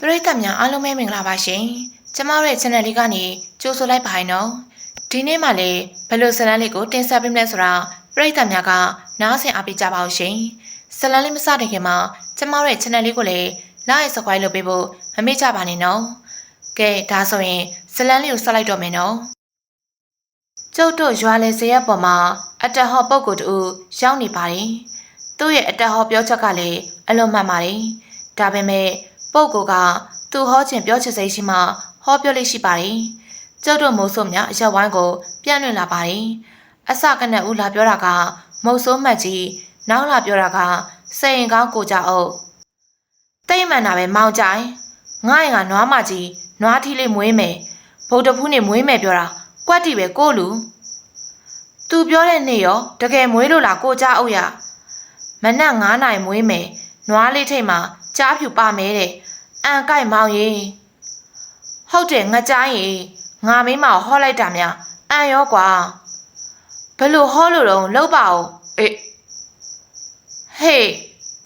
ပရိသတ်များအားလုံးပဲမင်္ဂလာပါရှင်ကျမတို့ရဲ့ channel လေးကနေကြိုဆိုလိုက်ပါ යි နော်ဒီနေ့မှလည်းဘယ်လိုဇာတ်လမ်းလေးကိုတင်ဆက်ပေးမလဲဆိုတာပရိသတ်များကနားဆင်အားပေးကြပါဦးရှင်ဇာတ်လမ်းလေးမစတဲ့ခင်မှာကျမတို့ရဲ့ channel လေးကိုလည်း like subscribe လုပ်ပေးဖို့မမေ့ကြပါနဲ့နော်ကဲဒါဆိုရင်ဇာတ်လမ်းလေးကိုဆက်လိုက်တော့မယ်နော်ကျုပ်တို့ရွာလေဇရက်ပေါ်မှာအတက်ဟော့ပုံကိုတူရောက်နေပါတယ်သူ့ရဲ့အတက်ဟော့ပြောချက်ကလည်းအလွန်မှန်ပါတယ်ဒါပေမဲ့ ပုပ်ကိုကသူဟောချင်ပြောချင်စိတ်ရှိမှဟောပြောလေးရှိပါတယ်။ကျုပ်တို့မိုးဆိုးများအရက်ဝိုင်းကိုပြန့်လွင့်လာပါတယ်။အစကနဲ့ဦးလာပြောတာကမုတ်ဆိုးမှတ်ကြီးနောက်လာပြောတာကစိတ်ရင်ကောင်းကိုကြအုပ်တိတ်မှန်တာပဲမောင်ကြိုင်ငါ့ရင်ကနွားမကြီးနွားထီးလေးမွေးမယ်ဗုဒ္ဓဖူးနဲ့မွေးမယ်ပြောတာကွက်တီပဲကိုလူသူပြောတဲ့နေ့ရောတကယ်မွေးလို့လားကိုကြအုပ်ရမနက်9နာရီမွေးမယ်နွားလေးထိတ်မှာ ကြားဖြူပါမဲတဲ့အန်ကိုက်မောင်ရေဟုတ်တယ်ငါကြားရေငါမင်းမဟောလိုက်တာများအန်ရောကွာဘလို့ဟောလို့တော့လောက်ပါဦးအေးဟေး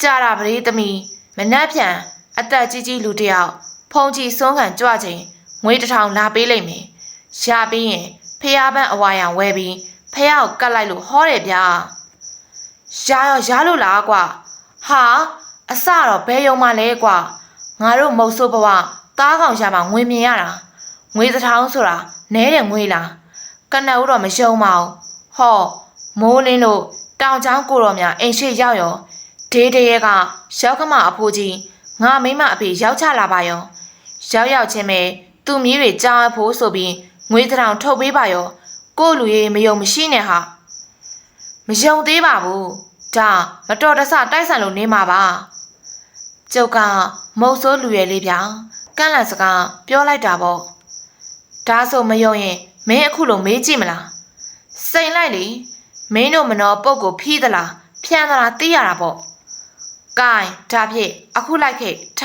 ကြာတာပရိသမီမနှက်ဖြန်အသက်ကြီးကြီးလူတစ်ယောက်ဖုန်ကြီးစွန်းခံကြွချင်းငွေတစ်ထောင်လာပေးလိုက်မယ်ရှာပြီးရင်ဖះပန်းအဝါရံဝဲပြီးဖះကိုကတ်လိုက်လို့ဟောတယ်ဗျာရှာရောရှာလို့လားကွာဟာ အစတော့ဘဲယုံမလဲကွာငါတို့မုတ်ဆိုးဘဝသားကောင်ရှာမှာငွေမြင်ရတာငွေတစ်ထောင်ဆိုတာနဲတယ်ငွေလားကနဦးတော့မရှုံးပါဘူးဟောမိုးလင်းလို့တောင်ချောင်းကိုတော်များအိမ်ရှိရောက်ရောဒေးတရဲကရောက်ခမအဖိုးကြီးငါမိမအဖေရောက်ချလာပါရောရောက်ရောက်ချင်းပဲသူ့မြေးတွေကြောင်းအဖိုးဆိုပြီးငွေတစ်ထောင်ထုတ်ပေးပါရောကို့လူရေးမယုံမရှိနဲ့ဟာမယုံသေးပါဘူးဒါမတော်တဆတိုက်ဆန်လို့နေမှာပါ ကျုပ်ကမုတ်ဆိုးလူရဲလေးဗျာကန့်လန့်စကားပြောလိုက်တာပေါ့ဒါဆိုမယုံရင်မင်းအခုလိုမေးကြည့်မလားစိန်လိုက်လေမင်းတို့မနောပုတ်ကိုဖီးသလားဖြန်းသလားသိရတာပေါ့ကဲဒါဖြင့်အခုလိုက်ခဲ့ထ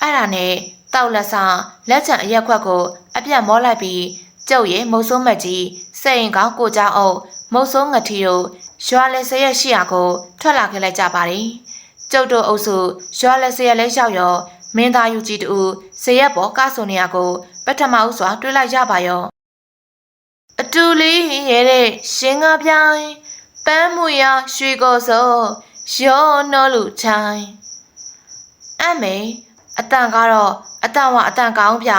အဲ့ဒါနဲ့တောက်လက်စာလက်ချံအရက်ခွက်ကို အပြတ်မောလိုက်ပြီးကျုပ်ရဲ့မုတ်ဆိုးမက်ကြီးစိန်ကောင်းကိုကြောင်အုပ်မုတ်ဆိုးငထီတို့ရွာလက်စရက်ရှိရာကိုထွက်လာခဲ့လိုက်ကြပါတယ် ကျုပ်တို့အုပ်စုရွာလက်စရက်လဲလျှောက်ရောမင်းသားယူကြီးတူဇရက်ပေါ်ကဆိုနေရကိုပထမဦးစွာတွေးလိုက်ရပါရောအတူလေးရဲတဲ့ရှင်ငါပြိုင်ပန်းမူရရွှေကောစောရောနောလူချိုင်အမေအတန်ကတော့အတန်ဝအတန်ကောင်းပြ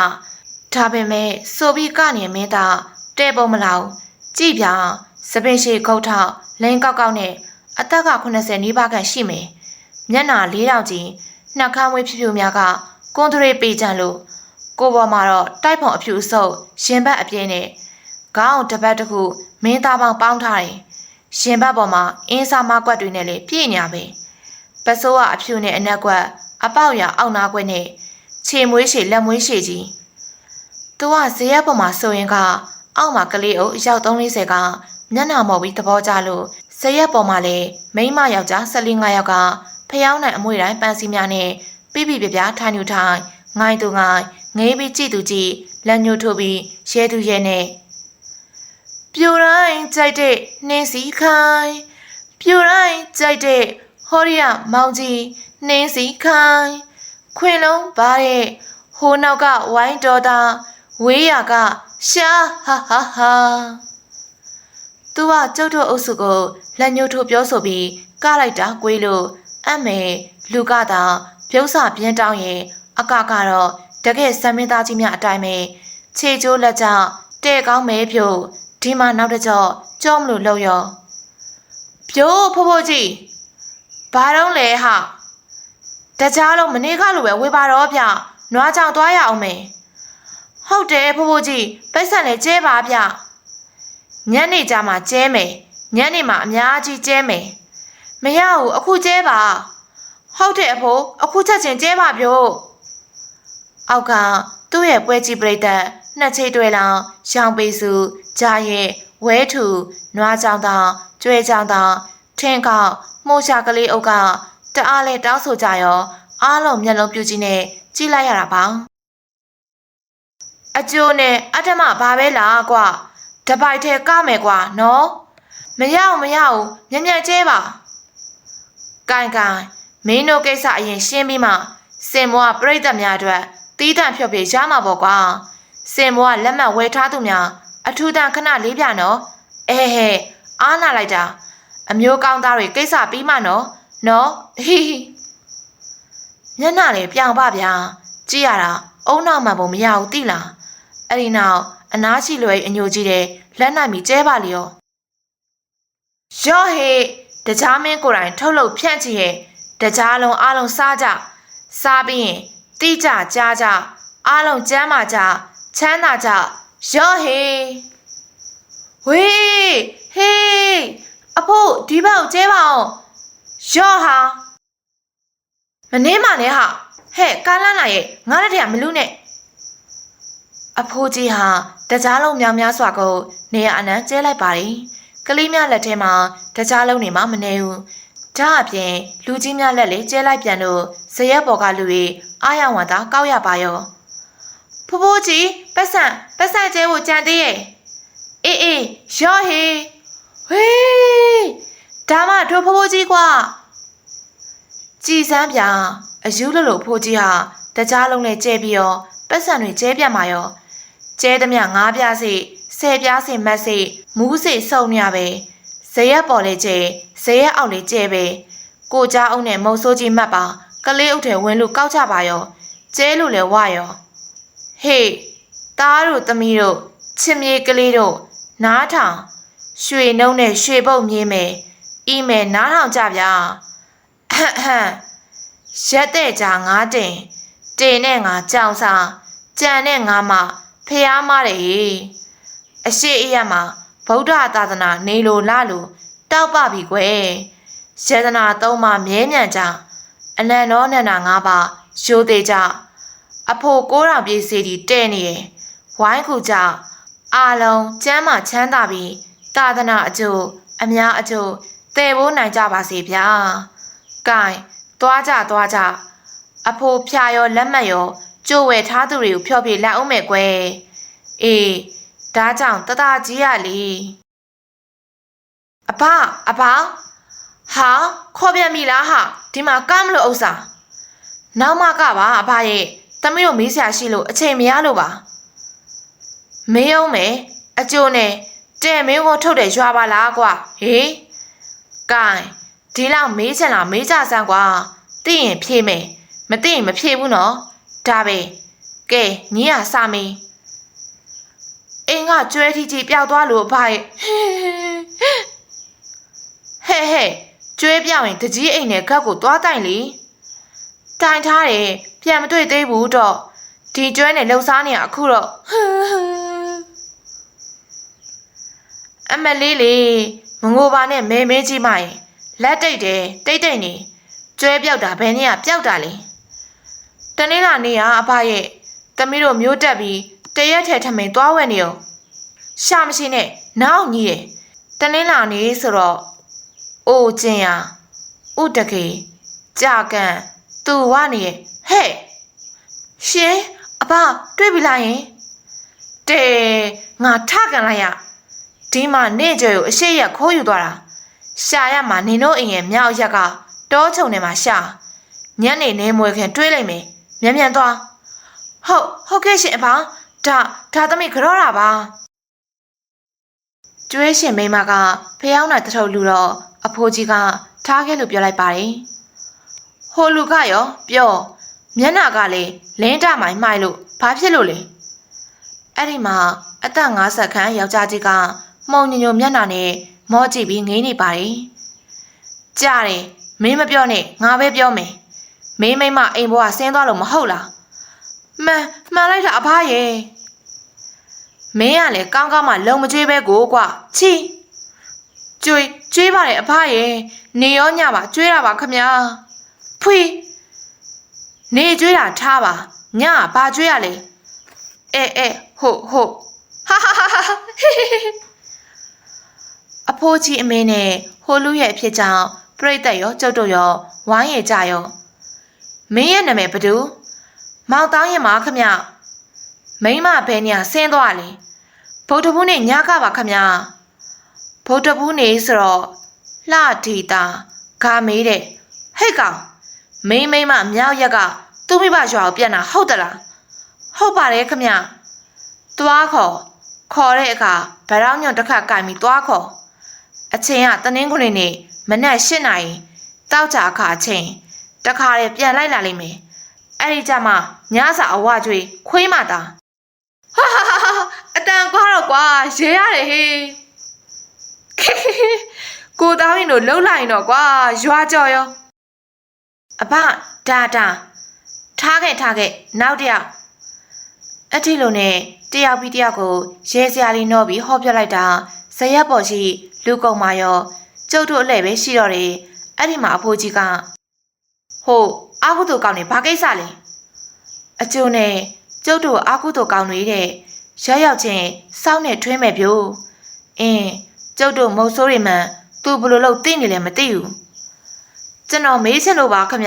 ဒါပေမဲ့ဆိုပြီးကနေမင်းသားတဲ့ပုံမလောက်ကြည့်ပြစပင်ရှိခုတ်ထောက်လင်းကောက်ကောက်နဲ့အသက်က80နီးပါးခန့်ရှိမယ် မျက်နှာလေးတောင်ကြီးနှက်ခမ်းဝေးဖြူဖြူများကကွန်ထရေပေးကြလို့ကိုပေါ်မှာတော့တိုက်ဖုံအဖြူအဆုပ်ရှင်ဘတ်အပြင်းနဲ့ခေါင်းတစ်ပတ်တစ်ခုမင်းသားပေါင်းပေါင်းထားတယ်ရှင်ဘတ်ပေါ်မှာအင်းစာမကွက်တွေနဲ့လည်းပြည့်ညာပဲပစိုးကအဖြူနဲ့အနက်ကွက်အပေါက်ရအောက်နာကွက်နဲ့ခြေမွေးရှည်လက်မွေးရှည်ကြီးသူကဇရက်ပေါ်မှာဆိုရင်ကအောက်မှာကလေးအုပ်အယောက်340ကမျက်နှာမော်ပြီးသဘောကျလို့ဇရက်ပေါ်မှာလည်းမိန်းမယောက်ျား14ယောက်က ဖျောင်းနိုင်အမွေတိုင်းပန်းစီများနဲ့ပြပြပြပြထိုင်ညူထိုင်ငိုင်းသူငိုင်းငေးပြီးကြည့်သူကြည့်လက်ညှိုးထိုးပြီးရဲသူရဲနဲ့ပြူတိုင်းကြိုက်တဲ့နှင်းစီခိုင်ပြူတိုင်းကြိုက်တဲ့ဟောရီယာမောင်ကြီးနှင်းစီခိုင်ခွင်လုံးပါတဲ့ဟိုနောက်ကဝိုင်းတော်တာဝေးရကရှာဟာဟာဟာသူကကျုပ်တို့အုပ်စုကိုလက်ညှိုးထိုးပြောဆိုပြီးကလိုက်တာကွေးလို့ အမေလူကသာပြုံးစာပြင်းတောင်းရင်အကကတော့တကယ်စမ်းမင်းသားကြီးများအတိုင်းပဲခြေကျိုးလက်ကျတဲ့ကောင်းမဲဖြို့ဒီမှာနောက်တစ်ကြော့ကြောမလို့လောက်ရောပြိုးဖိုးဖိုးကြီးဘာတော့လဲဟာတကြားလုံးမနေခလိုပဲဝေပါတော့ဗျနွားကြောင်သွားရအောင်မယ်ဟုတ်တယ်ဖိုးဖိုးကြီးပိတ်ဆက်လဲကျဲပါဗျညနေကြမှာကျဲမယ်ညနေမှာအများကြီးကျဲမယ် မရဘူးအခုကျဲပါဟုတ်တယ်အဖိုးအခုချက်ချင်းကျဲပါပြို့အောက်ကသူ့ရဲ့ပွဲကြီးပြိတ္တနှစ်ချိတ်တွဲလောင်ရှောင်းပေစုဂျာရဲ့ဝဲထူနွားကြောင်တောင်ကျွဲကြောင်တောင်ထင်းကောက်မှုရှာကလေးအုပ်ကတအားလဲတောင်းဆိုကြရောအားလုံးမျက်လုံးပြူကြီးနဲ့ကြည့်လိုက်ရတာပေါ့အကျိုးနဲ့အတ္တမဘာပဲလားကွာတပိုက်ထဲကမယ်ကွာနော်မရအောင်မရအောင်ညံ့ညံ့ကျဲပါ ကိုင်ကိုင်မင်းတို့ကိစ္စအရင်ရှင်းပြီးမှစင်မောကပြိတ္တများအတွက်တီးတန့်ဖြော့ပြရမှာပေါ့ကွာစင်မောကလက်မှတ်ဝယ်ထားသူများအထူးတန်ခဏလေးပြနော်အဲဟဲအားနာလိုက်တာအမျိုးကောင်းသားတွေကိစ္စပြီးမှနော်နော်ဟီဟီမျက်နှာလေးပြောင်ပါဗျာကြည့်ရတာအုံနောက်မှန်ပုံမရဘူးတိလားအဲ့ဒီနောက်အနားရှိလွယ်အညိုကြီးတဲ့လက်နိုင်ပြီးကျဲပါလေရောရော့ဟေ တကြားမင်းကိုယ်တိုင်ထုတ်လုပ်ဖြန့်ချီရဲ့တကြားလုံးအားလုံးစားကြစားပြီးရင်တိကြကြားကြအားလုံးကျမ်းမာကြချမ်းသာကြရော့ဟေဝေးဟေးအဖို့ဒီဘက်ကိုကျဲပါအောင်ရော့ဟာမနေမှလည်းဟာဟဲ့ကာလာလာရဲ့ငါလက်ထက်မလူနဲ့အဖိုးကြီးဟာတကြားလုံးများများစွာကိုနေရအနံကျဲလိုက်ပါတယ်။ ကလေးများလက်ထဲမှာတကြားလုံးနေမှမနေဘူး။ဒါအပြင်လူကြီးများလက်လေးကျဲလိုက်ပြန်လို့ဇရက်ပေါ်ကလူတွေအားရဝန်သာကောက်ရပါရော။ဖိုးဖိုးကြီးပတ်စံပတ်စံကျဲဖို့ကြံသေးရဲ့။အေးအေးရော့ဟေးဟေးဒါမှတို့ဖိုးဖိုးကြီးကွာကြည်စမ်းပြအယူလလို့ဖိုးကြီးဟာတကြားလုံးနဲ့ကျဲပြီးတော့ပတ်စံတွေကျဲပြတ်มาရောကျဲသမျှငါးပြားစိ ဆယ်ပြားစိမတ်စိမူးစိစုံညပဲဇရက်ပေါ်လေးကျဲဇရက်အောက်လေးကျဲပဲကိုကြားအုပ်နဲ့မုံဆိုးကြီးမှတ်ပါကလေးအုပ်ထဲဝင်လို့ကောက်ကြပါရောကျဲလို့လဲဝရောဟေးသားတို့သမီးတို့ချစ်မြေကလေးတို့နားထောင်ရွှေနှုံးနဲ့ရွှေပုတ်မြင်းမယ်အီးမယ်နားထောင်ကြဗျာအဟမ်ဟမ်ရက်တဲ့ကြာငါတင်တင်နဲ့ငါကြောင်စားကြံနဲ့ငါမဖះမတယ် အရှိအယက်မှာဗုဒ္ဓသာသနာနေလိုလာလို့တောက်ပပြီကွယ်ယေဒနာသုံးပါမြဲမြံကြအနန္တောနန္ဒာ၅ပါးရိုးသေးကြအဖို့ကိုးတော်ပြေးစီတီတဲ့နေရယ်ဝိုင်းခုကြအာလုံးကျမ်းမာချမ်းသာပြီးသာသနာအကျိုးအများအကျိုးတည်ဖို့နိုင်ကြပါစေဗျာ။ကဲသွားကြသွားကြအဖိုးဖြာရောလက်မှတ်ရောကြိုးဝယ်ထားသူတွေကိုဖျော်ဖြေလိုက်အောင်မယ်ကွယ်။အေး ဒါကြောင့်တတကြီးရလေ။အဖအဖဟာခေါ်ပြန်ပြီလားဟာဒီမှာကမ်းမလို့ဥစ္စာ။နောက်မှကပါအဖရဲ့သမီးတို့မေးစရာရှိလို့အချိန်မရလို့ပါ။မေးအောင်မယ်အကျိုးနဲ့တဲ့မင်းကိုထုတ်တယ်ရွာပါလားကွာဟေး။ကဲဒီလောက်မေးချင်လားမေးကြစမ်းကွာ။သိရင်ဖြေမယ်မသိရင်မဖြေဘူးနော်။ဒါပဲ။ကဲညီရစမေး။အင်း ကကျွဲထီကြီးပျောက်သွားလို့အဖရဲ့ဟဲ့ဟဲ့ကျွဲပြောင်းရင်တကြီးအိမ်နဲ့ခက်ကိုသွားတိုင်လေ။တိုင်ထားတယ်ပြန်မတွေ့သေးဘူးတော့ဒီကျွဲနဲ့လှုပ်ရှားနေရအခုတော့အမလေးလေမငိုပါနဲ့မဲမဲကြီးမရင်လက်တိတ်တယ်တိတ်တိတ်နေကျွဲပြောက်တာဘယ်နည်းကပြောက်တာလဲတနေ့လာနေရအဖရဲ့သမီးတို့မျိုးတက်ပြီးတရက်ထဲထမင်သွားဝယ်နေရော ရှာမရှိနဲ့နောက်ညီးတယ်တနေ့လာနေဆိုတော့အိုကျင်ရဥတကေကြာကန်သူဝနေရဲ့ဟဲ့ရှင်အဖတွေ့ပြီလားယင်တဲငါထကန်လိုက်ရဒီမှာနေကြကိုအရှိရခိုးယူသွားတာရှာရမှာနင်တို့အိမ်ရဲ့မြောက်ရက်ကတောချုံထဲမှာရှာညနေနေမွေခင်တွေးလိုက်မယ်မြန်မြန်သွားဟုတ်ဟုတ်ကဲ့ရှင်အဖေဒါဒါသမီးကြောတာပါ ကျွဲရှင်မိမကဖျောင်းတာတထုပ်လူတော့အဖိုးကြီးကထားခဲ့လို့ပြောလိုက်ပါတယ်ဟိုလူကရောပြောမျက်နှာကလည်းလင်းတမိုင်မှိုက်လို့ဘာဖြစ်လို့လဲအဲ့ဒီမှာအသက်50ခန်းယောက်ျားကြီးကမှုံညညိုမျက်နှာနဲ့မောကြည့်ပြီးငိမ့်နေပါတယ်ကြားတယ်မင်းမပြောနဲ့ငါပဲပြောမယ်မင်းမိမအိမ်ဘွားဆင်းသွားလို့မဟုတ်လားမှန်မှန်လိုက်တာအဖရဲ့ မင်းကလည်းကောင်းကောင်းမှလုံမကျွေးပဲကိုကွာချီကျွေးကျွေးပါတယ်အဖရဲ့နေရောညပါကျွေးတာပါခမညာဖွေနေကျွေးတာထားပါညကဘာကျွေးရလဲအဲအဲဟုတ်ဟုတ်ဟာဟာဟာဟာအဖိုးကြီးအမေနဲ့ဟိုလူရဲ့အဖြစ်ကြောင့်ပြိတ္တရောကျုပ်တို့ရောဝိုင်းရကြရောမင်းရဲ့နာမည်ဘသူမောင်တောင်းရင်မခမမိမဘယ်ညာဆင်းသွားလဲ ဗုဒ္ဓဘူးနဲ့ညကပါခမဗုဒ္ဓဘူးနေဆိုတော့လှဒီတာဂါမေးတဲ့ဟဲ့ကောင်မိမ့်မိမ့်မမြောက်ရက်ကသူ့မိဘရွာကိုပြန်တာဟုတ်တလားဟုတ်ပါတယ်ခမသွားခေါ်ခေါ်တဲ့အခါဗရောင်းညွန့်တစ်ခါကင်ပြီးသွားခေါ်အချိန်ကတနင်္ဂနွေနေ့မနက်၈နာရီတောက်ကြအခါအချိန်တခါလေပြန်လိုက်လာလိမ့်မယ်အဲ့ဒီကြမှာညစာအဝကျွေးခွေးမတာဟာဟာဟာဟာအ တန်ကွာတော့ကွာရဲရတယ်ဟေးခေခေခေကိုသားမင်းတို့လှုပ်လိုက်ရင်တော့ကွာရွာကြော်ရောအဖဒါဒါထားခဲ့ထားခဲ့နောက်တစ်ယောက်အထီလိုနဲ့တယောက်ပြီးတယောက်ကိုရဲစရာလေးနှောပြီးဟောပြလိုက်တာဇရက်ပေါ်ရှိလူကုံမာရောကျုပ်တို့အလှည့်ပဲရှိတော့တယ်အဲ့ဒီမှာအဖိုးကြီးကဟိုအာဟုတုကောင်းနေဘာကိစ္စလဲအကျိုးနဲ့ကျုပ်တို့အာဟုတုကောင်းနေတဲ့ ရောက်ရောက်ချင်းစောင်းနဲ့ထွင်းမဲ့ပြို့အင်းကျုပ်တို့မုတ်ဆိုးတွေမှန်သူဘယ်လိုလုပ်သိနေလဲမသိဘူးကျွန်တော်မေးချင်လို့ပါခမ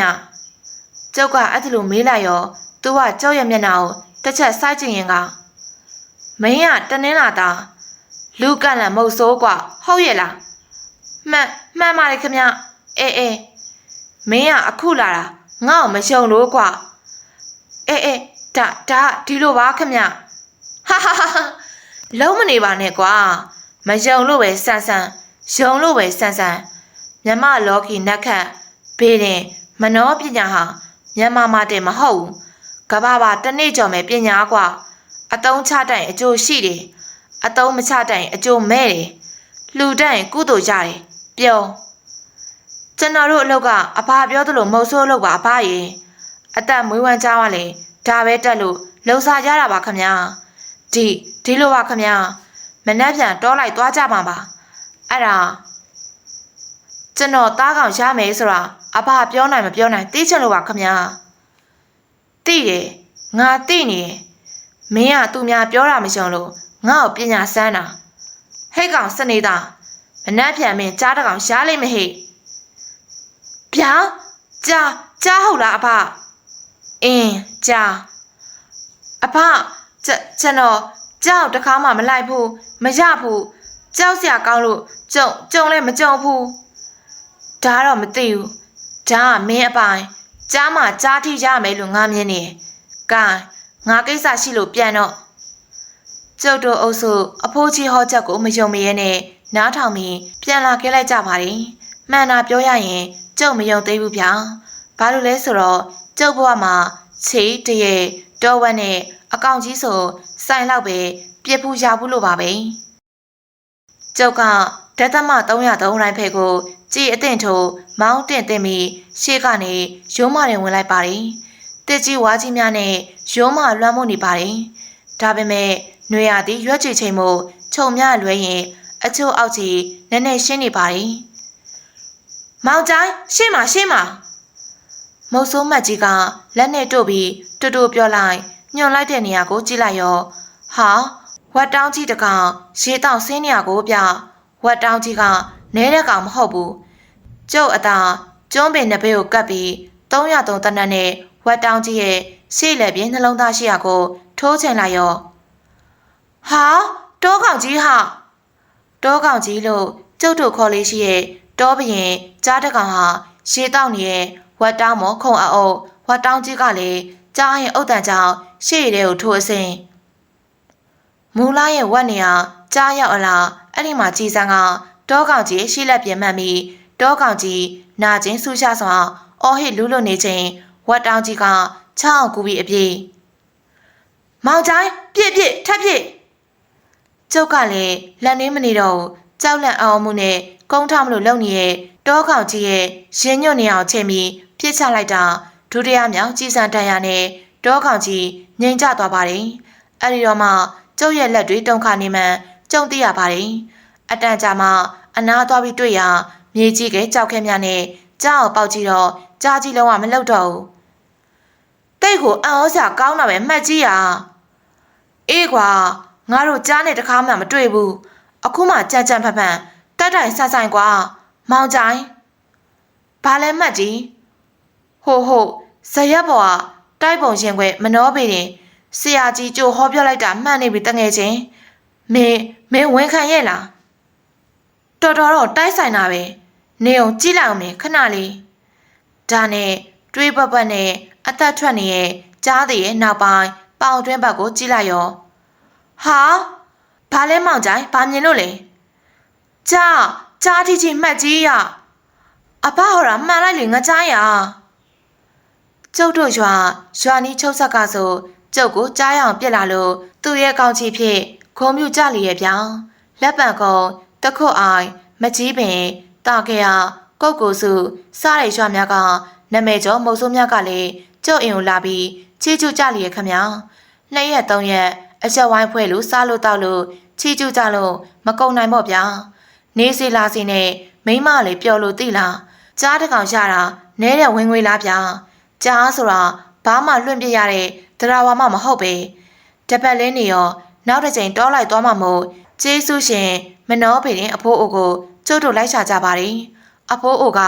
ကျုပ်ကအဲ့ဒီလိုမေးလိုက်ရောသူကကြောက်ရမျက်နှာကိုတစ်ချက်စိုက်ကြည့်ရင်ကမင်းကတနင်းလာတာလူကန့်လန့်မဟုတ်ဆိုးกว่าဟုတ်ရဲ့လားမှန်မှန်ပါလေခင်ဗျအေးအေးမင်းကအခုလာတာငါ့ကိုမရှုံလို့กว่าအေးအေးဒါဒါဒီလိုပါခင်ဗျ ဟာဟာဟာဟာလုံးမနေပါနဲ့ကွာမယုံလို့ပဲဆန်းဆန်းယုံလို့ပဲဆန်းဆန်းမြမလောကီနက်ခတ်ဘေးတင်မနောပညာဟာမြန်မာမှာတင်မဟုတ်ဘူးကဘာပါတစ်နေ့ကျော်မယ်ပညာကွာအတုံးချတိုင်အကျိုးရှိတယ်အတုံးမချတိုင်အကျိုးမဲ့တယ်လှူတိုင်ကုသိုလ်ကြတယ်ပြောကျွန်တော်တို့အလုပ်ကအဖာပြောသလိုမဟုတ်ဆိုးအလုပ်ပါအဖာရေအသက်မွေးဝမ်းကြောင်းကလေဒါပဲတက်လို့လှုပ်ရှားကြတာပါခမညာ ဒီဒီလိုပါခမညာမနှက်ပြန်တောလိုက်သွားကြပါပါအဲ့ဒါကျွန်တော်သားကောင်ရမယ်ဆိုတာအဖပြောနိုင်မပြောနိုင်သိချင်လို့ပါခမညာသိတယ်ငါသိနေတယ်မင်းကသူများပြောတာမရှုံလို့ငါ့ကိုပညာစမ်းတာဟဲ့ကောင်စနေသားမနှက်ပြန်မင်းကြားတကောင်ရှားလိမ့်မဟိဗျာကြားကြားဟုတ်လားအဖအင်းကြားအဖ ကျကျွန်တော်ကြောက်တခါမှမလိုက်ဘူးမရဘူးကြောက်စရာကောင်းလို့ကြုံကြုံလည်းမကြုံဘူးဒါတော့မသိဘူးဒါကမင်းအပိုင်ကြားမှကြားထိရမယ်လို့ငါမြင်နေကဲငါကိစ္စရှိလို့ပြန်တော့ကျုပ်တို့အုပ်စုအဖိုးကြီးဟောချက်ကိုမယုံမရဲနဲ့နားထောင်ပြီးပြန်လာခဲ့လိုက်ကြပါတယ်မှန်တာပြောရရင်ကျုပ်မယုံသေးဘူးဗျာဘာလို့လဲဆိုတော့ကျုပ်ဘဝမှာချေတရေတောဝက်နဲ့ အကောင်ကြီးဆိုစိုင်လောက်ပဲပြစ်ဖူးရဘူးလို့ပါပဲကျုပ်ကဓာတ်သမ303ရိုင်းဖဲကိုကြည်အသင့်ထိုးမောင်းတင်တင်ပြီးရှေ့ကနေရုံးမရင်ဝင်လိုက်ပါတယ်တစ်ကြီးဝါကြီးများနဲ့ရုံးမလွှမ်းမိုးနေပါတယ်ဒါပေမဲ့နွေရသည်ရွက်ချီချိန်မို့ခြုံများလွဲရင်အချို့အောက်ချီနည်းနည်းရှင်းနေပါတယ်မောင်ချိုင်းရှေ့မှာရှေ့မှာမုတ်ဆိုးမတ်ကြီးကလက်နဲ့တို့ပြီးတူတူပြောလိုက် ညွန်လိုက်တဲ့နေရာကိုကြည့်လိုက်ရောဟာဝတ်တောင်းကြီးတကောင်ရေတောင်ဆင်းနေရကိုပြဝတ်တောင်းကြီးကနဲတဲ့ကောင်မဟုတ်ဘူးကျုပ်အသာကျွန်းပင်နှစ်ဘေးကိုကပ်ပြီး303တနတ်နဲ့ဝတ်တောင်းကြီးရဲ့ရှေ့လက်ပြင်းနှလုံးသားရှိရာကို ထိုးချင်လိုက်ရောဟာတောကောင်ကြီးဟာတောကောင်ကြီးလို့ကျုပ်တို့ခေါ်လေးရှိရဲ့တောဘရင်ကြားတကောင်ဟာရေတောက်နေတဲ့ဝတ်တောင်းမောခုံအုပ်ဝတ်တောင်းကြီးကလည်းကြားရင်အုတ်တန်ကြောင့် ရှေ့ရဲကိုထိုးအစင်မူလာရဲ့ဝက်နေရာကြားရောက်အလားအဲ့ဒီမှာကြည်စံကတောကောင်ကြီးရှိလက်ပြင်းမှန်ပြီးတောကောင်ကြီးနာကျင်ဆူရှာစွာအော်ဟစ်လူးလွတ်နေချိန်ဝက်တောင်းကြီးကချောင်းကူပြီးအပြေးမောင်ချိုင်းပြစ်ပြစ်ထပ်ပြစ်ကျုပ်ကလည်းလက်နေမနေတော့ကြောက်လန့်အောင်မှုနဲ့ကုန်းထောက်မလို့လုံနေတဲ့တောကောင်ကြီးရဲ့ရင်းညွတ်နေအောင်ချိန်ပြီးပြစ်ချလိုက်တာဒုတိယမြောက်ကြီးစံတန်ရနဲ့ တောကောင်ကြီးငိမ်ကျသွားပါတယ်အဲ့ဒီတော့မှကျုပ်ရဲ့လက်တွေတုန်ခါနေမှန်ကြုံသိရပါတယ်အတန်ကြာမှအနာသွားပြီးတွေ့ရမြေကြီးကကြောက်ခဲများနဲ့ကြောက်ပေါက်ကြည့်တော့ကြားကြီးလုံးဝမလှုပ်တော့ဘူးတိတ်ကိုအံ့ဩစရာကောင်းတာပဲမှတ်ကြည့်ရအေးကွာငါတို့ကြားနဲ့တခါမှမတွေ့ဘူးအခုမှကြမ်းကြမ်းဖန်ဖန်တက်တိုင်ဆဆိုင်ကွာမောင်ကြိုင်ဘာလဲမှတ်ကြည့်ဟိုဟိုဇရက်ပေါ်က တိုက်ပုံရှင်ခွဲမနှောပေတင်ဆရာကြီးကြိုဟောပြောလိုက်တာမှန်နေပြီတငယ်ချင်းမင်းမင်းဝန်ခံရဲ့လားတော်တော်တော့တိုက်ဆိုင်တာပဲနေအောင်ကြည့်လိုက်အောင်မေခဏလေးဒါနဲ့တွေးပတ်ပတ်နဲ့အသက်ထွက်နေရဲ့ကြားသေးရဲ့နောက်ပိုင်းပေါင်တွင်းဘက်ကိုကြည့်လိုက်ရောဟာဘာလဲမောင်ကြိုင်ဘာမြင်လို့လဲကြားကြားတီချင်းမှတ်ကြီးရအဘဟော်ရာမှန်လိုက်လေငါကြားရ ကျုပ်တို့ရွာရွာနီးချုပ်ဆက်ကဆိုကျုပ်ကိုကြားရအောင်ပြစ်လာလို့သူ့ရဲ့ကောင်းချီဖြစ်ခုံမြူကြလီရဲ့ပြောင်းလက်ပံကုံတခုတ်အိုင် မကြီးပင်တာကေယာကုတ်ကိုစုစားတဲ့ရွာများကနမဲကျော်မုတ်ဆိုးများကလည်းကျုပ်အိမ်ကိုလာပြီးချီကျူကြလီရဲ့ခမနှစ်ရက်သုံးရက်အချက်ဝိုင်းဖွဲ့လို့စားလို့တောက်လို့ချီကျူကြလို့မကုံနိုင်ပေါ့ဗျာနေစီလာစီနဲ့မိမလေးပျော်လို့သိလားကြားတစ်ကောင်ရတာနဲတဲ့ဝင်ငွေလားဗျာ ကြားဆိုတာဘာမှလွင့်ပြရတဲ့တရားဝါမှမဟုတ်ပဲတပတ်လင်းနေရောနောက်တစ်ချိန်တောလိုက်သွားမှမို့ကျေးဇူးရှင်မနောပေရင်အဖိုးအိုကိုကျုပ်တို့လိုက်ရှာကြပါတယ်အဖိုးအိုက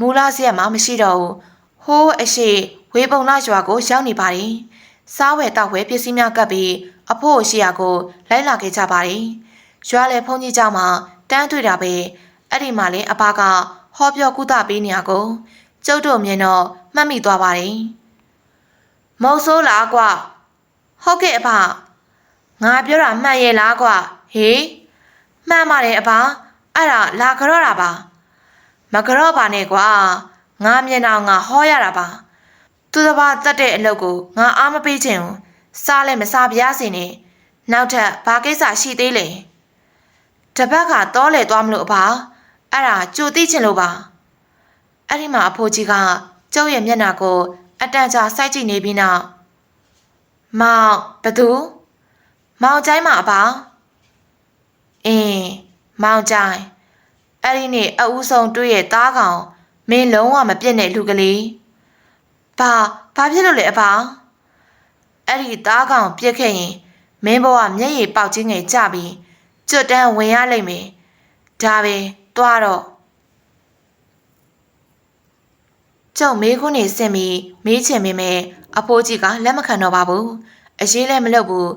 မူလစရက်မှမရှိတော့ဘူးဟိုးအရှိဝေပုံလာရွာကိုရောက်နေပါတယ်စားဝယ်တောက်ဝယ်ပစ္စည်းများကပ်ပြီးအဖိုးရှိရာကိုလိုက်လာခဲ့ကြပါတယ်ရွာလေဖုန်ကြီးကြောင့်မှတန်းတွေ့တာပဲအဲ့ဒီမှာလဲအပါကဟောပြောကုသပေးနေရကုန်ကျုပ်တို့မြင်တော့ မှတ်မိသွားပါတယ်မုတ်ဆိုးလားကွဟုတ်ကဲ့အဘငါပြောတာမှန်ရဲ့လားကွဟေးမှန်ပါတယ်အဘအဲ့ဒါလာကြော့တာပါမကြော့ပါနဲ့ကွာငါမျက်နှာငါဟောရတာပါသူတစ်ပါးတတ်တဲ့အလုပ်ကိုငါအားမပေးချင်ဘူးစားလည်းမစားပြားစင်နဲ့နောက်ထပ်ဘာကိစ္စရှိသေးလဲတပတ်ကတော့လေသွားမလို့အပါအဲ့ဒါကြိုသိချင်လို့ပါအဲ့ဒီမှာအဖိုးကြီးက ကျုပ်ရဲ့မျက်နှာကို အတန်ကြာစိုက်ကြည့်နေပြီးနောက်မောင်ဘသူမောင်ကျိုင်းမှာအပါအင်းမောင်ကျိုင်းအဲ့ဒီနေ့အဦးဆုံးတွေ့ရဲ့သားကောင်မင်းလုံးဝမပြည့်တဲ့လူကလေးဘာဘာဖြစ်လို့လဲအပါအဲ့ဒီသားကောင်ပြစ်ခဲ့ရင်မင်းဘဝမျက်ရည်ပေါက်ခြင်းငယ်ကြပြီးကျွတ်တန်းဝင်ရလိမ့်မယ်ဒါပဲသွားတော့ ကျုပ်မေးခွန်းနေစင်ပြီးမေးချင်ပေမဲ့အဖိုးကြီးကလက်မခံတော့ပါဘူးအရေးလည်းမလုပ်ဘူး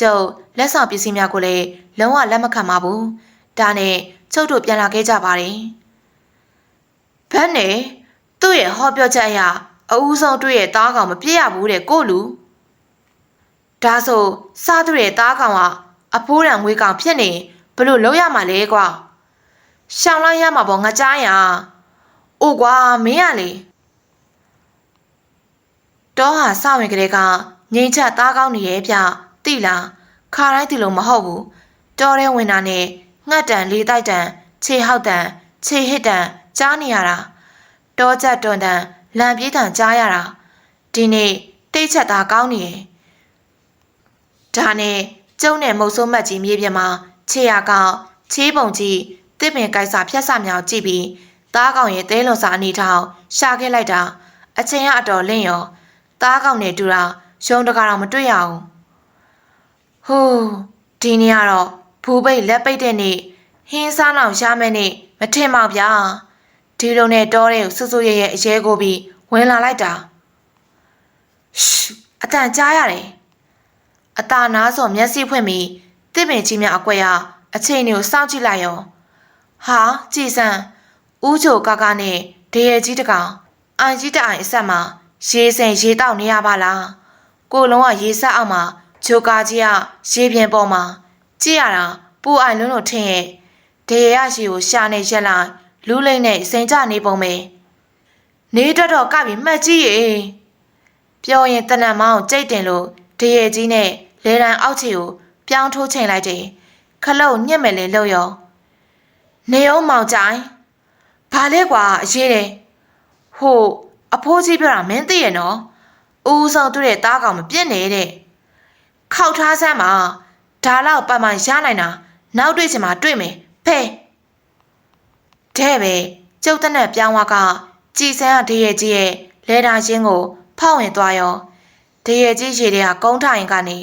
ကျုပ်လက်ဆောင်ပစ္စည်းများကိုလည်းလုံးဝလက်မခံပါဘူးဒါနဲ့ကျုပ်တို့ပြန်လာခဲ့ကြပါတယ်ဘန်းနဲ့သူ့ရဲ့ဟောပြောချက်အရအဦးဆုံးတွေ့ရဲ့သားကောင်မပြည့်ရဘူးတဲ့ကိုလူဒါဆိုစားသူရဲ့သားကောင်ကအဖိုးရံငွေကောင်ဖြစ်နေဘလို့လုံးရမှာလဲကွာရှောင်းလိုက်ရမှာပေါ့ငါကြားရအိုကွာမင်းရလေ တောဟာစဝင်ကလေးကငိမ့်ချသားကောင်းနေရဲ့ဗျတိလားခါတိုင်းဒီလိုမဟုတ်ဘူးတောထဲဝင်တာနဲ့ငှက်တန်လေးတိုက်တန်ခြေဟောက်တန်ခြေဟစ်တန်ကြားနေရတာတောချက်တွန်တန်လံပြေးတန်ကြားရတာဒီနေ့တိတ်ချက်သားကောင်းနေရဲ့ဒါနဲ့ကျုံနဲ့မုတ်ဆိုးမတ်ကြီးမြေပြင်မှာခြေရကောင်ချေးပုံကြီးတစ်ပင်ကိုက်စာဖြတ်စမြောင်ကြည့်ပြီးသားကောင်ရဲ့သဲလွန်စာအနေထောင်ရှာခဲ့လိုက်တာအချင်းရအတော်လင့်ရော သားကောင်နဲ့တူတာရုံတကာတော့မတွေ့ရအောင်ဟိုးဒီနေ့ကတော့ဘူပိတ်လက်ပိတ်တဲ့နေ့ဟင်းစားလောင်ရှားမဲ့နေ့မထင်ပါဗျာဒီလိုနဲ့တောတဲ့ကိုစွစွရဲရဲအရဲကိုပြီးဝင်လာလိုက်တာရှူအတန်ကြားရတယ်အตาနာစော်မျက်စိဖွင့်ပြီးတစ်ပင်ကြီးများအကွက်ရအချိန်တွေကိုစောင့်ကြည့်လိုက်ရောဟာကြည်စံဦးချိုကာကာနဲ့ဒေရကြီးတကောင်အိုင်ကြီးတအိုင်အဆက်မှာ ရေစင်ရေတောက်နေရပါလားကိုလုံးကရေဆက်အောင်မှာဂျိုကာကြီးကရေပြင်ပေါ်မှာကြည့်ရတာပူအိုင်လုံးလို့ထင်ရဲ့ဒေရရှိကိုရှာနေရက်လိုက်လူးလိမ့်နဲ့စိန်ကြနေပုံပဲနေတော့တော့ကပြီမှတ်ကြည့်ရေပြောရင်တနတ်မောင်းကြိတ်တင်လို့ဒေရကြီးနဲ့လေတံအောက်ခြေကိုပြောင်းထိုးချိန်လိုက်တယ်ခလုတ်ညက်မယ်လေလို့ရောနေအောင်မောင်ကြိုင်ဘာလဲကွာအရေးတယ်ဟို အဖိုးကြီးပြောတာမင်းသိရနော်ဦးဆောင်သူ့ရဲ့တားကောင်မပြစ်နေတဲ့ခောက်ထားစမ်းပါဒါတော့ပတ်မှန်ရနိုင်တာနောက်တွေ့ချင်မှတွေ့မယ်ဖဲတဲ့ပဲကျုပ်တဲ့နဲ့ပြောင်းဝါကကြည်စမ်းရတရေကြီးရဲ့လဲတာချင်းကိုဖောက်ဝင်သွားရောတရေကြီးရေတွေကကုန်းထိုင်ကနေ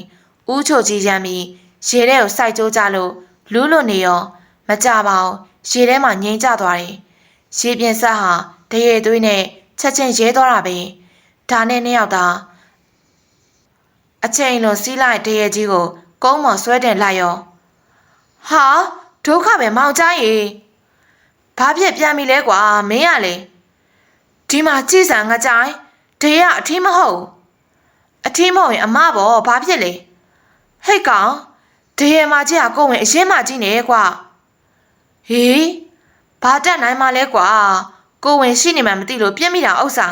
ဦးချိုကြီးရမ်းပြီးရေထဲကိုစိုက်ကြိုးကြလို့လူးလွတ်နေရောမကြပါဘူးရေထဲမှာငိမ့်ကျသွားတယ်ရေပြင်ဆက်ဟာတရေသွေးနဲ့ ချက်ချင်းရဲသွားတာပဲဒါနဲ့နှစ်ယောက်သာအချိန်လွန်စီးလိုက်တရေကြီးကို ကုန်းမော်ဆွဲတင်လိုက်ရောဟာဒုက္ခပဲမောင်ချိုင်းရေဘာဖြစ်ပြန်ပြီလဲကွာမင်းရလေဒီမှာကြည်စံငါကြိုင်းဒေးကအထီးမဟုတ်ဘူးအထီးမဟုတ်ရင်အမဘောဘာဖြစ်လဲဟိတ်ကောင်ဒေးရမကြီးကကိုဝင်အရင်မကြီးနေကွာဟေးဘာတက်နိုင်မှလဲကွာ ကိုဝင်ရှိနေမှမသိလို့ပြက်မိတာဥစ္စာ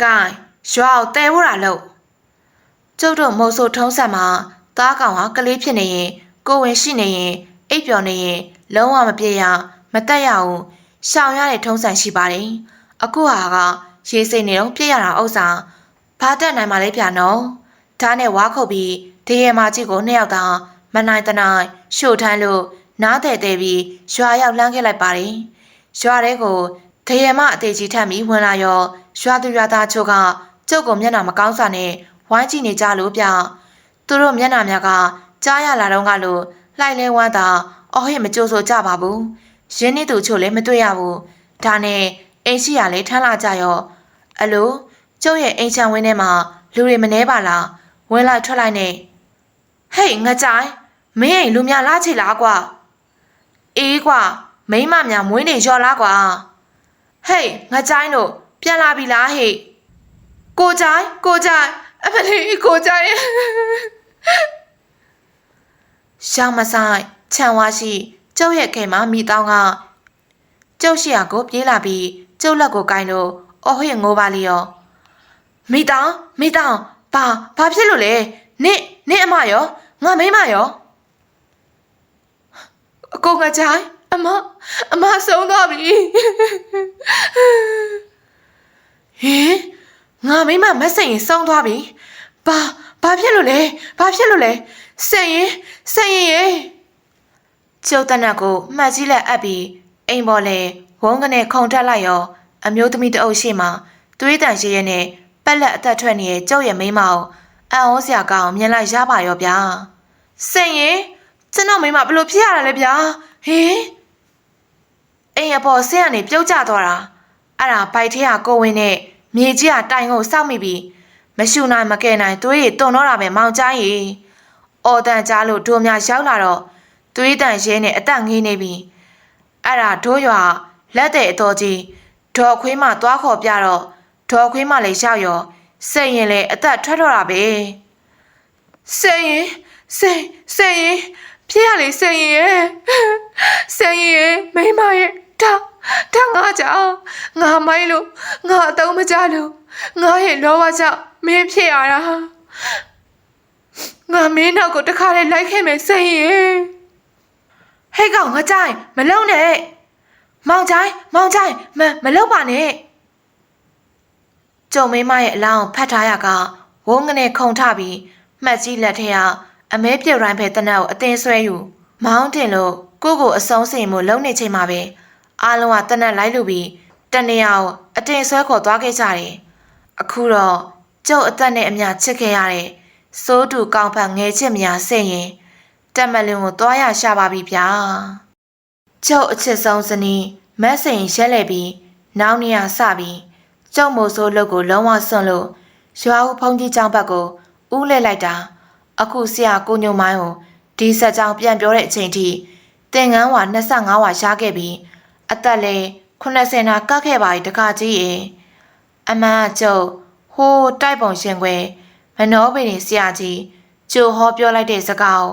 ဂိုင်းရွာကိုတဲဝတာလို့ကျုပ်တို့မိုးဆိုထုံးဆက်မှာသားကောင်ဟာကလေးဖြစ်နေရင်ကိုဝင်ရှိနေရင်အိပ်ပျော်နေရင်လုံးဝမပြေရမတက်ရအောင်ရှောင်ရတဲ့ထုံးစံရှိပါတယ်အခုဟာကရေစိတ်နေတော့ပြည့်ရတာဥစ္စာဘာတက်နိုင်မှလဲဗျာနော်ဒါနဲ့ဝါခုတ်ပြီးဒေးရမကြီးကိုနှစ်ယောက်သာမနိုင်တနိုင်ရှို့ထမ်းလို့နားတဲ့တဲ့ပြီးရွာရောက်လမ်းခဲ့လိုက်ပါတယ်ရွာထဲကို ဒေးရမအသေးကြီးထပ်ပြီးဝင်လာရောရွာသူရွာသားချို့ကကျုပ်ကိုမျက်နှာမကောင်းစွာနဲ့ဝိုင်းကြည့်နေကြလို့ဗျသူတို့မျက်နှာများကကြားရလာတော့ကလို့လှိုက်လဲဝမ်းသာအော်ဟစ်မကြိုးဆိုကြပါဘူးရင်းနှီးသူချို့လည်းမတွေ့ရဘူးဒါနဲ့အိမ်ရှိရလဲထမ်းလာကြရောအလိုကျုပ်ရဲ့အိမ်ချမ်းဝင်းထဲမှာလူတွေမနှဲပါလားဝင်လိုက်ထွက်လိုက်နဲ့ဟေးငကြိုင်မင်းအိမ်လူများလာချေလားကွာအေးကွာမိမများမွေးနေရော်လားကွာ ဟေးငကြိုင်တို့ပြန်လာပြီလားဟေ့ကိုကြိုင်ကိုကြိုင်အမလေးကိုကြိုင်ရှောင်းမဆိုင်ခြံဝါရှိကျုပ်ရဲ့ခဲမှာမိတောင်းကကျုပ်ရှိရကိုပြေးလာပြီးကျုပ်လက်ကိုကိုင်းလို့အော်ဟစ်ငိုးပါလီရောမိတောင်းမိတောင်းဘာဘာဖြစ်လို့လဲနင့်နင့်အမရောငါမိမရောအကိုကကြိုင် အမအမဆုံးသွားပြီဟင်ငါမိမမဆက်ရင်ဆုံးသွားပြီဘာဘာဖြစ်လို့လဲဘာဖြစ်လို့လဲဆက်ရင်ဆက်ရင်ရေကျုပ်တနတ်ကိုမှတ်ကြီးလက်အပ်ပြီးအိမ်ပေါ်လေဝုန်းကနေခုံထက်လိုက်ရော အမျိုးသမီးတအုပ်ရှိမှသွေးတန်ရှိရဲနဲ့ပက်လက်အသက်ထွက်နေတဲ့ကျုပ်ရဲ့မိန်းမကိုအံ့ဩစရာကောင်းမြင်လိုက်ရပါရောဗျာဆက်ရင်ကျွန်တော်မိန်းမဘလို့ဖြစ်ရတာလဲဗျာဟင် အိမ်အပေါ်ဆင်းရနေပြုတ်ကျသွားတာအဲ့ဒါဘိုက်ထဲကကိုဝင်နဲ့မြေကြီးကတိုင်ကိုစောက်မိပြီးမရှူနိုင်မကဲနိုင်သွေးရတွန်တော့တာပဲမောင်ချိုင်းရီအော်တန်ကြားလို့ဒိုများရောက်လာတော့သွေးတန်ရဲနဲ့အသက်ငေးနေပြီအဲ့ဒါဒိုးရွာလက်တဲ့အတော်ကြီးဒေါ်ခွေးမသွားခေါ်ပြတော့ဒေါ်ခွေးမလည်းရှောက်ရောစိတ်ရင်လေအသက်ထွက်တော့တာပဲစိတ်ရင်စိတ်စိတ်ရင်ဖြစ်ရလေစိတ်ရင်ရဲ့စိတ်ရင်ရဲ့မိမရဲ့ ဒါဒါငါကြောင့်ငါမိုင်းလို့ငါအတုံးမကြလို့ငါရဲ့လောဘကြောင့်မင်းဖြစ်ရတာငါမင်းနောက်ကိုတခါလေလိုက်ခဲ့မယ်စိတ်ရင်ဟဲ့ကောင်ငါကြိုင်မလုံနဲ့မောင်ချိုင်မောင်ချိုင်မမလုံပါနဲ့ကျုံမင်းမရဲ့အလောင်းဖတ်ထားရကဝုန်းကနေခုံထပြီးမှတ်ကြီးလက်ထက်ကအမဲပြစ်ရိုင်းဖဲတနက်ကိုအတင်းဆွဲယူမောင်းတင်လို့ကိုကိုအဆုံးစင်မှုလုံနေချိန်မှာပဲ အားလုံးကတနက်လိုက်လူပြီးတနေရာကိုအတင်းဆွဲခေါ်သွားခဲ့ကြတယ်အခုတော့ကျုပ်အသက်နဲ့အမျှချစ်ခဲ့ရတဲ့စိုးတူကောင်းဖက်ငယ်ချစ်မယားဆက်ရင်တက်မလင်ကိုသွားရရှာပါပြီဗျာကျုပ်အချစ်ဆုံးဇနီးမက်စိန်ရက်လဲပြီးနောက်နေရစပြီးကျုပ်မို့ဆိုးလုပ်ကိုလုံးဝစွန့်လို့ရွာဦးဖုန်ကြီးကျောင်းဘက်ကိုဥလဲလိုက်တာအခုဆရာကိုညုံမိုင်းကိုဒီဆက်ကြောင်ပြန်ပြောတဲ့အချိန်ထိတင်ငန်းဝါ25ဝါရှားခဲ့ပြီး အသက်လဲ80နာကတ်ခဲ့ပါ යි တခါကြီးရေအမှန်အကျုပ်ဟိုးတိုက်ပုံရှင်ခွဲမနှောပင်ဆရာကြီးကြိုဟောပြောလိုက်တဲ့စကားကို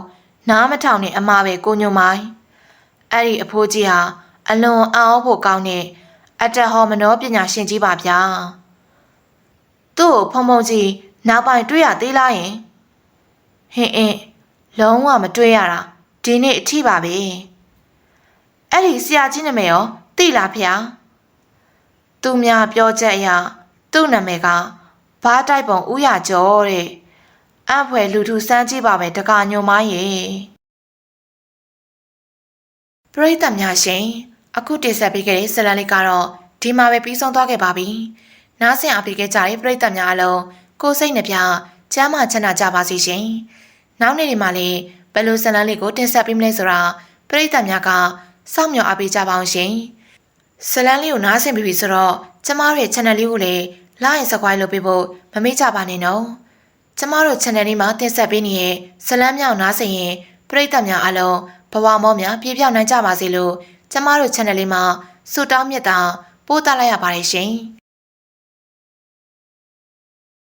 နားမထောင်နဲ့အမပဲကိုညုံမိုင်းအဲ့ဒီအဖိုးကြီးဟာအလွန်အောင်းဖို့ကောင်းတဲ့အတက်ဟောမနောပညာရှင်ကြီးပါဗျာသူ့ကိုဖုံဖုံကြီးနောက်ပိုင်းတွေ့ရသေးလားယင်ဟင်းအင်းလုံးဝမတွေ့ရတာဒီနေ့အထိပါပဲ အဲ့ဒီဆရာကြီးနာမည်ရောသိလားဖေ။သူများပြောချက်အရသူ့နာမည်ကဘားတိုက်ပုံဥရကျော်တဲ့အဖွယ်လူထုစမ်းကြည့်ပါပဲတကာညုံမရေပရိသတ်များရှင်အခုတင်ဆက်ပေးခဲ့တဲ့ဇာတ်လမ်းလေးကတော့ဒီမှာပဲပြီးဆုံးသွားခဲ့ပါပြီ။နားဆင်အားပေးခဲ့ကြတဲ့ပရိသတ်များအလုံးကိုယ်စိတ်နှပြကျမ်းမာချမ်းသာကြပါစေရှင်။နောက်နေ့ဒီမှာလည်းဘယ်လိုဇာတ်လမ်းလေးကိုတင်ဆက်ပေးမလဲဆိုတာပရိသတ်များက စောင့်မျှော်အားပေးကြပါအောင်ရှင်။ဇာတ်လမ်းလေးကိုနားဆင်ပြီးပြီဆိုတော့ကျမတို့ရဲ့ channel လေးကိုလည်း like and subscribe လုပ်ပေးဖို့မမေ့ကြပါနဲ့နော်။ကျမတို့ channel လေးမှာတင်ဆက်ပေးနေတဲ့ဇာတ်လမ်းမြောက်နားဆင်ရင်ပရိသတ်များအလုံးဘဝမောများပြည့်ပြောင်းနိုင်ကြပါစေလို့ကျမတို့ channel လေးမှာဆုတောင်းမြတ်တာပို့သလိုက်ရပါတယ်ရှင်။